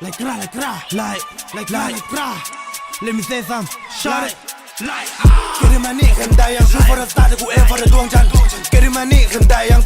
Like ra, like ra, like, like, like, like ra. Let me say some, shut it. Like, ah. Get in my neck and die young, shoot for the stars, go aim for the dong chan. Get in my neck and die young,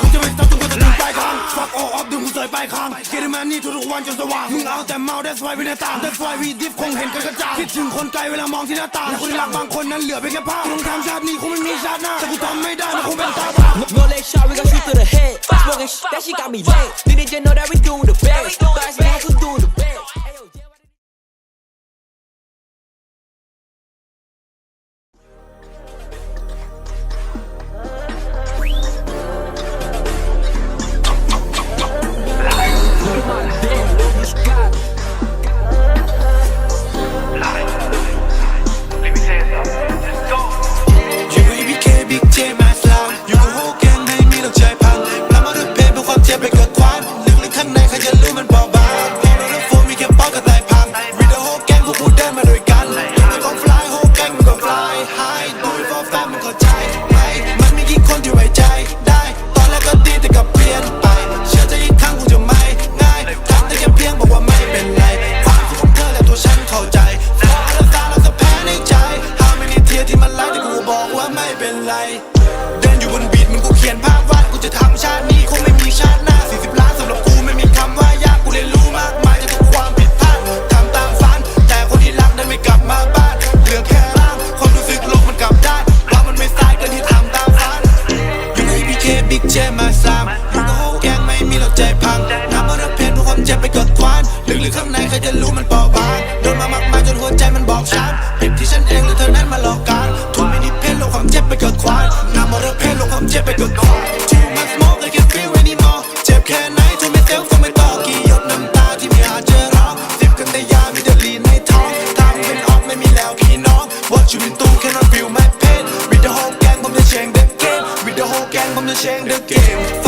กูจะไม่สต๊อปจนกว่จะถึงปลายทาง fuck all up ดึงกูเสยปลายคาง get it man นี่ทุกวันจนสว่าง มึงเอาแต่เมา that's why วินาตาง that's why we deep คงเห็นกันกระจ่างคิดถึงคนไกลเวลามองที่หน้าตางแลคนที่รักบางคนนั้นเหลือเพียงแค่ภาพมึงทำชาตินี้คงไม่มีชาติหน้าแต่กูทำไม่ได้มันคงเป็นตาบาป No leg shot, we got shoot to the head. Smoking shit, that shit got me lit. Didn't you know that we doing the best? Last night, I was do the ไร เดินอยู่บนบีดมันกูเขียนภาพวาดกูจะทำชาตินี้คงไม่มีชาติหน้า 40 ล้านสำหรับกูไม่มีคำว่ายากกูเรียนรู้มากมายจากทุกความผิดพลาดทำตามฝัน แต่คนที่รักนั้นไม่กลับมาบ้านเหลือแค่ร่างความรู้สึกลกมันกลับได้ว่ามันไม่สายเกินที่ทำตามฝันอยู่ในพีเคบิ๊กเจมาสามอยู่กับโฮแกงไม่มีเราใจพังน้ำมันเพลินทุกความเจ็บไปเกิดควันลึกๆข้างในใครจะรู้มันเปราะบาง feel my pain. With the whole gang, I'm the change the game With the whole gang, I'm the change the game.